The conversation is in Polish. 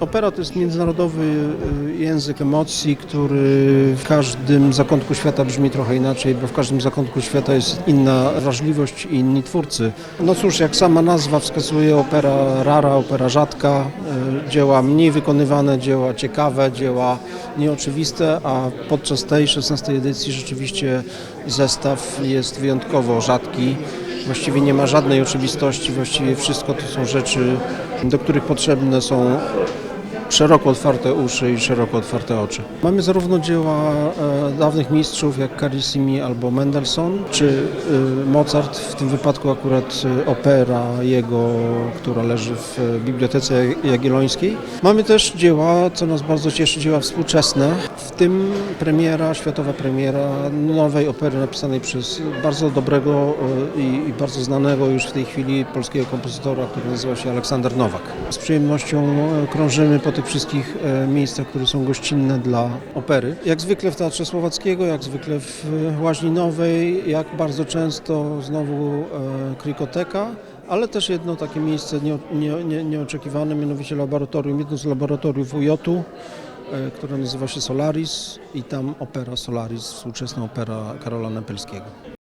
Opera to jest międzynarodowy y, język emocji, który w każdym zakątku świata brzmi trochę inaczej, bo w każdym zakątku świata jest inna wrażliwość i inni twórcy. No cóż, jak sama nazwa wskazuje, opera rara, opera rzadka, y, dzieła mniej wykonywane, dzieła ciekawe, dzieła nieoczywiste, a podczas tej 16 edycji rzeczywiście zestaw jest wyjątkowo rzadki. Właściwie nie ma żadnej oczywistości, właściwie wszystko to są rzeczy, do których potrzebne są szeroko otwarte uszy i szeroko otwarte oczy. Mamy zarówno dzieła e, dawnych mistrzów jak Carissimi albo Mendelssohn, czy e, Mozart, w tym wypadku akurat e, opera jego, która leży w Bibliotece Jagiellońskiej. Mamy też dzieła, co nas bardzo cieszy, dzieła współczesne, w tym premiera, światowa premiera nowej opery napisanej przez bardzo dobrego i, bardzo znanego już w tej chwili polskiego kompozytora, który nazywa się Aleksander Nowak. Z przyjemnością krążymy po tych wszystkich e, miejscach, które są gościnne dla opery. Jak zwykle w Teatrze Słowackiego, jak zwykle w Łaźni Nowej, jak bardzo często znowu e, Krikoteka, ale też jedno takie miejsce nie, nie, nie, nieoczekiwane, mianowicie laboratorium, jedno z laboratoriów UJ-u, e, które nazywa się Solaris i tam opera Solaris, współczesna opera Karola Nepelskiego.